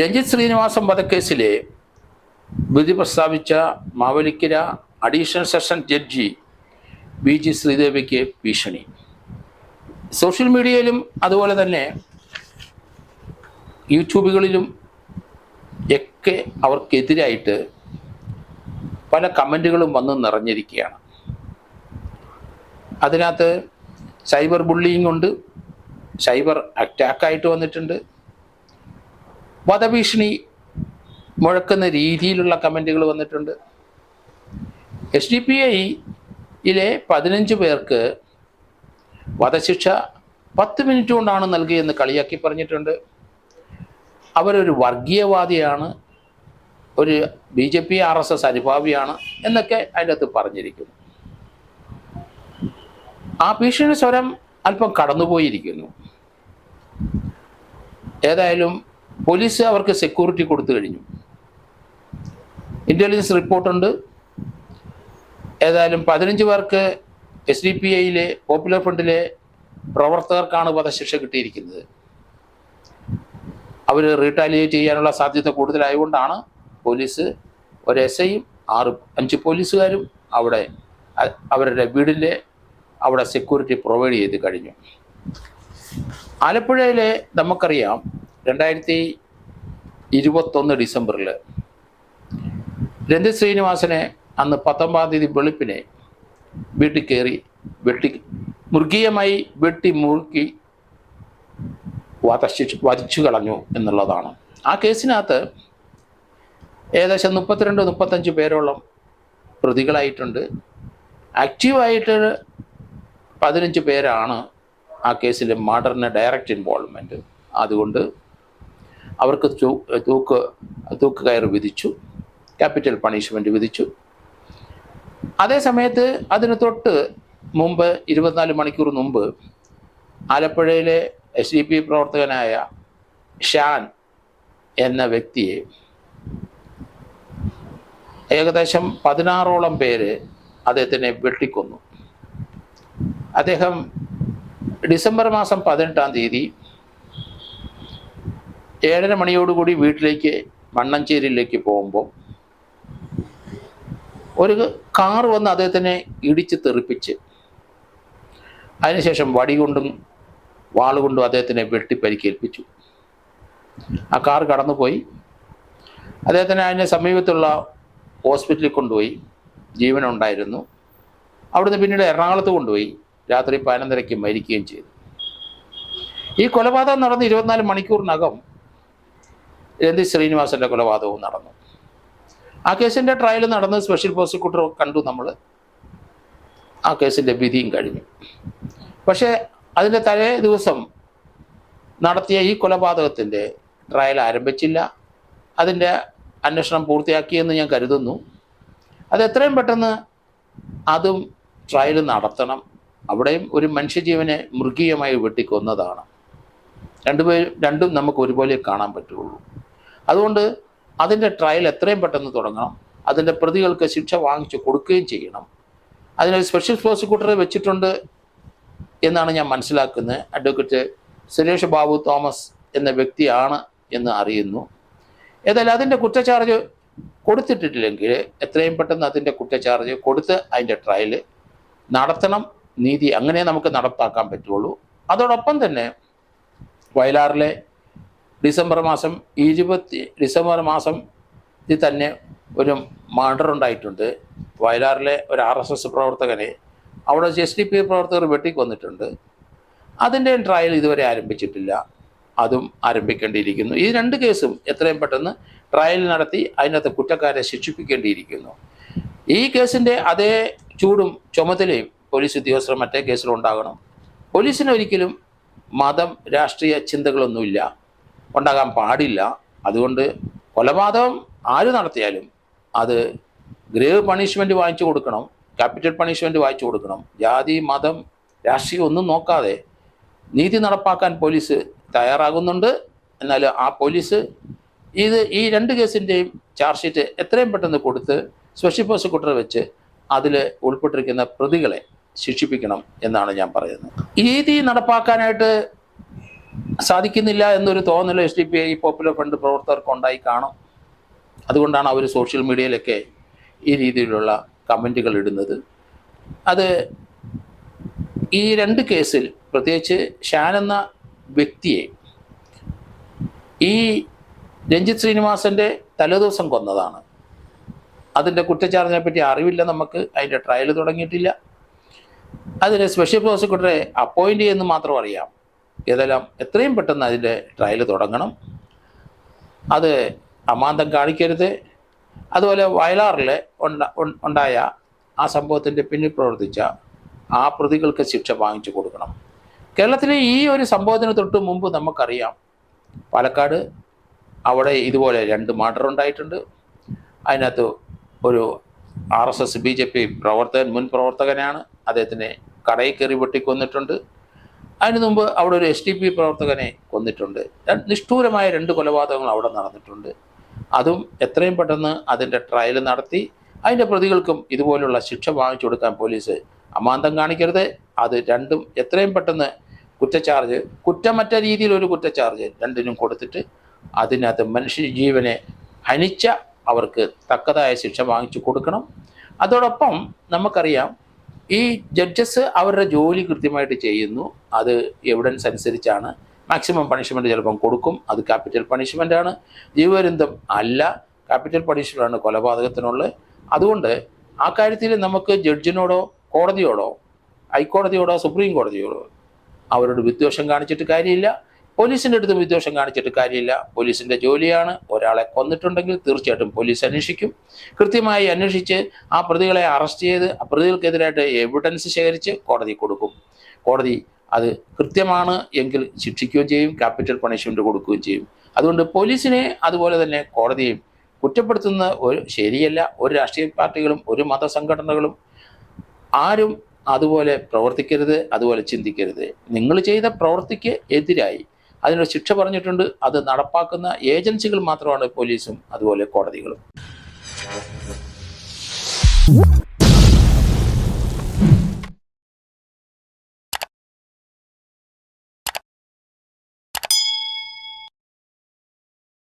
രഞ്ജിത്ത് ശ്രീനിവാസൻ വധക്കേസിലെ വിധി പ്രസ്താവിച്ച Mavelikkara additional session judge V G ശ്രീദേവിക്ക് ഭീഷണി. സോഷ്യൽ മീഡിയയിലും അതുപോലെ തന്നെ യൂട്യൂബുകളിലും ഒക്കെ അവർക്കെതിരായിട്ട് പല കമന്റുകളും വന്ന് നിറഞ്ഞിരിക്കുകയാണ്. അതിനകത്ത് സൈബർ ബുള്ളിയിങ് ഉണ്ട് സൈബർ അറ്റാക്കായിട്ട് വന്നിട്ടുണ്ട് വധഭീഷണി മുഴക്കുന്ന രീതിയിലുള്ള കമന്റുകൾ വന്നിട്ടുണ്ട്. എസ് ഡി പി ഐയിലെ പതിനഞ്ച് പേർക്ക് വധശിക്ഷ പത്ത് മിനിറ്റ് കൊണ്ടാണ് നൽകിയെന്ന് കളിയാക്കി പറഞ്ഞിട്ടുണ്ട്. അവരൊരു വർഗീയവാദിയാണ്. ഒരു B J P R S S അനുഭാവിയാണ് എന്നൊക്കെ അതിന്റെ അകത്ത് പറഞ്ഞിരിക്കുന്നു. ആ ഭീഷണി സ്വരം അല്പം കടന്നുപോയിരിക്കുന്നു. ഏതായാലും പോലീസ് അവർക്ക് സെക്യൂരിറ്റി കൊടുത്തു കഴിഞ്ഞു. ഇന്റലിജൻസ് റിപ്പോർട്ടുണ്ട്. ഏതായാലും പതിനഞ്ച് പേർക്ക് എസ് ഡി പി ഐയിലെ പോപ്പുലർ ഫ്രണ്ടിലെ പ്രവർത്തകർക്കാണ് വധശിക്ഷ കിട്ടിയിരിക്കുന്നത്. അവർ റീടാലിയേറ്റ് ചെയ്യാനുള്ള സാധ്യത കൂടുതലായതുകൊണ്ടാണ് പോലീസ് ഒരു എസ് ഐയും ആറ് അഞ്ച് പോലീസുകാരും അവിടെ അവരുടെ വീടിന്റെ അവിടെ സെക്യൂരിറ്റി പ്രൊവൈഡ് ചെയ്ത് കഴിഞ്ഞു. ആലപ്പുഴയിലെ നമുക്കറിയാം രണ്ടായിരത്തി ഇരുപത്തൊന്ന് ഡിസംബറിൽ രഞ്ജിത് ശ്രീനിവാസനെ അന്ന് പത്തൊമ്പതാം തീയതി വെളുപ്പിനെ വീട്ടിൽ കയറി വെട്ടി മൃഗീയമായി വെട്ടി മുറുക്കി വധശിക്ഷ വധിച്ചു കളഞ്ഞു എന്നുള്ളതാണ്. ആ കേസിനകത്ത് ഏകദേശം മുപ്പത്തിരണ്ട് മുപ്പത്തഞ്ച് പേരോളം പ്രതികളായിട്ടുണ്ട്. ആക്റ്റീവായിട്ട് പതിനഞ്ച് പേരാണ് ആ കേസിൽ മർഡറിന് ഡയറക്റ്റ് ഇൻവോൾവ്മെന്റ് അതുകൊണ്ട് അവർക്ക് തൂക്ക് തൂക്ക് കയർ വിധിച്ചു. ക്യാപിറ്റൽ പണിഷ്മെന്റ് വിധിച്ചു. അതേ സമയത്ത് അതിന് തൊട്ട് മുമ്പ് ഇരുപത്തിനാല് മണിക്കൂർ മുമ്പ് ആലപ്പുഴയിലെ എസ് ഡി പി പ്രവർത്തകനായ ഷാൻ എന്ന വ്യക്തിയെ ഏകദേശം പതിനാറോളം പേര് അദ്ദേഹത്തിനെ വെട്ടിക്കൊന്നു. അദ്ദേഹം ഡിസംബർ മാസം പതിനെട്ടാം തീയതി ഏഴര മണിയോടുകൂടി വീട്ടിലേക്ക് മണ്ണഞ്ചേരിയിലേക്ക് പോകുമ്പോൾ ഒരു കാർ വന്ന് അദ്ദേഹത്തിനെ ഇടിച്ച് തെറിപ്പിച്ച് അതിനുശേഷം വടി കൊണ്ടും വാളുകൊണ്ടും അദ്ദേഹത്തിനെ വെട്ടി പരിക്കേൽപ്പിച്ചു ആ കാർ കടന്നുപോയി. അദ്ദേഹത്തിനെ അതിന് സമീപത്തുള്ള ഹോസ്പിറ്റലിൽ കൊണ്ടുപോയി. ജീവനുണ്ടായിരുന്നു. അവിടുന്ന് പിന്നീട് എറണാകുളത്ത് കൊണ്ടുപോയി. രാത്രി പതിനൊന്നരയ്ക്ക് മരിക്കുകയും ചെയ്തു. ഈ കൊലപാതകം നടന്ന് ഇരുപത്തിനാല് മണിക്കൂറിനകം രഞ്ജിത് ശ്രീനിവാസന്റെ കൊലപാതകവും നടന്നു. ആ കേസിന്റെ ട്രയൽ നടന്ന് സ്പെഷ്യൽ പ്രോസിക്യൂട്ടർ കണ്ടു നമ്മൾ ആ കേസിന്റെ വിധിയും കഴിഞ്ഞു. പക്ഷേ അതിന്റെ തലേ ദിവസം നടത്തിയ ഈ കൊലപാതകത്തിന്റെ ട്രയൽ ആരംഭിച്ചില്ല. അതിന്റെ അന്വേഷണം പൂർത്തിയാക്കിയെന്ന് ഞാൻ കരുതുന്നു. അത് എത്രയും പെട്ടെന്ന് അതും ട്രയൽ നടത്തണം. അവിടെയും ഒരു മനുഷ്യജീവനെ മൃഗീയമായി വെട്ടിക്കൊന്നതാണ്. രണ്ടുപേരും രണ്ടും നമുക്ക് ഒരുപോലെ കാണാൻ പറ്റുള്ളൂ. അതുകൊണ്ട് അതിന്റെ ട്രയൽ എത്രയും പെട്ടെന്ന് തുടങ്ങണം. അതിന്റെ പ്രതികൾക്ക് ശിക്ഷ വാങ്ങിച്ചു കൊടുക്കുകയും ചെയ്യണം. അതിനൊരു സ്പെഷ്യൽ പ്രോസിക്യൂട്ടറെ വെച്ചിട്ടുണ്ട് എന്നാണ് ഞാൻ മനസ്സിലാക്കുന്നത്. അഡ്വക്കേറ്റ് സുരേഷ് ബാബു തോമസ് എന്ന വ്യക്തിയാണ് എന്ന് അറിയുന്നു. ഏതായാലും അതിന്റെ കുറ്റചാർജ് കൊടുത്തിട്ടില്ലെങ്കിൽ എത്രയും പെട്ടെന്ന് അതിന്റെ കുറ്റചാർജ് കൊടുത്ത് അതിന്റെ ട്രയൽ നടത്തണം. നീതി അങ്ങനെ നമുക്ക് നടപ്പാക്കാൻ പറ്റുള്ളൂ. അതോടൊപ്പം തന്നെ വയലാറിലെ ഡിസംബർ മാസം ഇരുപത്തി ഡിസംബർ മാസം ഇതിൽ തന്നെ ഒരു മർഡർ ഉണ്ടായിട്ടുണ്ട്. വയലാറിലെ ഒരു ആർ എസ് എസ് പ്രവർത്തകനെ. അവിടെ എസ് ഡി പി പ്രവർത്തകർ വെട്ടിക്കൊന്നിട്ടുണ്ട്. അതിന്റെ ട്രയൽ ഇതുവരെ ആരംഭിച്ചിട്ടില്ല. അതും ആരംഭിക്കേണ്ടിയിരിക്കുന്നു. ഈ രണ്ട് കേസും എത്രയും പെട്ടെന്ന് ട്രയൽ നടത്തി അതിനകത്ത് കുറ്റക്കാരെ ശിക്ഷിപ്പിക്കേണ്ടിയിരിക്കുന്നു. ഈ കേസിന്റെ അതേ ചൂടും ചുമതലയും പോലീസ് ഉദ്യോഗസ്ഥർ മറ്റേ കേസിലുണ്ടാകണം. പോലീസിന് ഒരിക്കലും മതം രാഷ്ട്രീയ ചിന്തകളൊന്നുമില്ല. ഉണ്ടാകാൻ പാടില്ല. അതുകൊണ്ട് കൊലപാതകം ആര് നടത്തിയാലും അത് ഗ്രേവ് പണിഷ്മെന്റ് വാങ്ങിച്ചു കൊടുക്കണം ക്യാപിറ്റൽ പണിഷ്മെന്റ് വാങ്ങിച്ചു കൊടുക്കണം. ജാതി മതം രാഷ്ട്രീയം ഒന്നും നോക്കാതെ നീതി നടപ്പാക്കാൻ പോലീസ് തയ്യാറാകുന്നുണ്ട്. എന്നാൽ ആ പോലീസ് ഇത് ഈ രണ്ട് കേസിന്റെയും ചാർജ് ഷീറ്റ് എത്രയും പെട്ടെന്ന് കൊടുത്ത് സ്പെഷ്യൽ പ്രോസിക്യൂട്ടർ വെച്ച് അതിൽ ഉൾപ്പെട്ടിരിക്കുന്ന പ്രതികളെ ശിക്ഷിപ്പിക്കണം എന്നാണ് ഞാൻ പറയുന്നത്. നീതി നടപ്പാക്കാനായിട്ട് സാധിക്കുന്നില്ല എന്നൊരു തോന്നൽ S D P I Popular Front പ്രവർത്തകർക്ക് ഉണ്ടായി കാണും. അതുകൊണ്ടാണ് അവർ സോഷ്യൽ മീഡിയയിലൊക്കെ ഈ രീതിയിലുള്ള കമന്റുകൾ ഇടുന്നത്. അത് ഈ രണ്ട് കേസിൽ പ്രത്യേകിച്ച് ഷാൻ എന്ന വ്യക്തിയെ ഈ രഞ്ജിത്ത് ശ്രീനിവാസന്റെ തലേദിവസം കൊന്നതാണ്. അതിന്റെ കുറ്റച്ചാർജിനെ പറ്റി അറിവില്ല നമുക്ക് അതിന്റെ ട്രയൽ തുടങ്ങിയിട്ടില്ല. അതിന് സ്പെഷ്യൽ പ്രോസിക്യൂട്ടറെ അപ്പോയിന്റ് ചെയ്യുമെന്ന് മാത്രം അറിയാം. ഏതെല്ലാം എത്രയും പെട്ടെന്ന് അതിന്റെ ട്രയൽ തുടങ്ങണം. അത് അമാന്തം കാണിക്കരുത്. അതുപോലെ വയലാറിൽ ഉണ്ട- ഉണ്ടായ ആ സംഭവത്തിന്റെ പിന്നിൽ പ്രവർത്തിച്ച ആ പ്രതികൾക്ക് ശിക്ഷ വാങ്ങിച്ചു കൊടുക്കണം. കേരളത്തിലെ ഈ ഒരു സംഭവത്തിന് തൊട്ട് മുമ്പ് നമുക്കറിയാം പാലക്കാട് അവിടെ ഇതുപോലെ രണ്ട് മർഡർ ഉണ്ടായിട്ടുണ്ട്. അതിനകത്ത് ഒരു R S S B J P പ്രവർത്തകൻ മുൻ പ്രവർത്തകനാണ്. അദ്ദേഹത്തിനെ കടയിൽ കയറി വെട്ടിക്കൊന്നിട്ടുണ്ട്. അതിനു മുമ്പ് അവിടെ ഒരു എസ് ടി പി പ്രവർത്തകനെ കൊന്നിട്ടുണ്ട്. നിഷ്ഠൂരമായ രണ്ട് കൊലപാതകങ്ങൾ അവിടെ നടന്നിട്ടുണ്ട്. അതും എത്രയും പെട്ടെന്ന് അതിന്റെ ട്രയൽ നടത്തി. അതിന്റെ പ്രതികൾക്കും ഇതുപോലുള്ള ശിക്ഷ വാങ്ങിച്ചു കൊടുക്കാൻ പോലീസ് അമാന്തം കാണിക്കരുത്. അത് രണ്ടും എത്രയും പെട്ടെന്ന് കുറ്റച്ചാർജ് കുറ്റമറ്റ രീതിയിൽ ഒരു കുറ്റച്ചാർജ് രണ്ടിനും കൊടുത്തിട്ട് അതിനകത്ത് മനുഷ്യ ജീവനെ ഹനിച്ച അവർക്ക് തക്കതായ ശിക്ഷ വാങ്ങിച്ചു കൊടുക്കണം. അതോടൊപ്പം നമുക്കറിയാം ഈ ജഡ്ജസ് അവരുടെ ജോലി കൃത്യമായിട്ട് ചെയ്യുന്നു. അത് എവിഡൻസ് അനുസരിച്ചാണ്. മാക്സിമം പണിഷ്മെന്റ് ചിലപ്പം കൊടുക്കും. അത് ക്യാപിറ്റൽ പണിഷ്മെന്റ് ആണ്. ജീവപര്യന്തം അല്ല. ക്യാപിറ്റൽ പണിഷ്മെന്റാണ് കൊലപാതകത്തിനുള്ളത് അതുകൊണ്ട് ആ കാര്യത്തിൽ നമുക്ക് ജഡ്ജിനോടോ കോടതിയോടോ ഹൈക്കോടതിയോടോ സുപ്രീം കോടതിയോടോ അവരോട് വിദ്വേഷം കാണിച്ചിട്ട് കാര്യമില്ല. പോലീസിന്റെ അടുത്ത് വിദ്വേഷം കാണിച്ചിട്ട് കാര്യമില്ല. പോലീസിന്റെ ജോലിയാണ്. ഒരാളെ കൊന്നിട്ടുണ്ടെങ്കിൽ തീർച്ചയായിട്ടും പോലീസ് അന്വേഷിക്കും. കൃത്യമായി അന്വേഷിച്ച് ആ പ്രതികളെ അറസ്റ്റ് ചെയ്ത് ആ പ്രതികൾക്കെതിരായിട്ട് എവിഡൻസ് ശേഖരിച്ച് കോടതി കൊടുക്കും. കോടതി അത് കൃത്യമാണ് എങ്കിൽ ശിക്ഷിക്കുകയും ചെയ്യും ക്യാപിറ്റൽ പണിഷ്മെന്റ് കൊടുക്കുകയും ചെയ്യും. അതുകൊണ്ട് പോലീസിനെ അതുപോലെ തന്നെ കോടതിയും കുറ്റപ്പെടുത്തുന്ന ഒരു ശരിയല്ല. ഒരു രാഷ്ട്രീയ പാർട്ടികളും ഒരു മതസംഘടനകളും ആരും അതുപോലെ പ്രവർത്തിക്കരുത് അതുപോലെ ചിന്തിക്കരുത്. നിങ്ങൾ ചെയ്ത പ്രവൃത്തിക്ക് എതിരായി. അതിനൊരു ശിക്ഷ പറഞ്ഞിട്ടുണ്ട്. അത് നടപ്പാക്കുന്ന ഏജൻസികൾ മാത്രമാണ് പോലീസും അതുപോലെ കോടതികളും.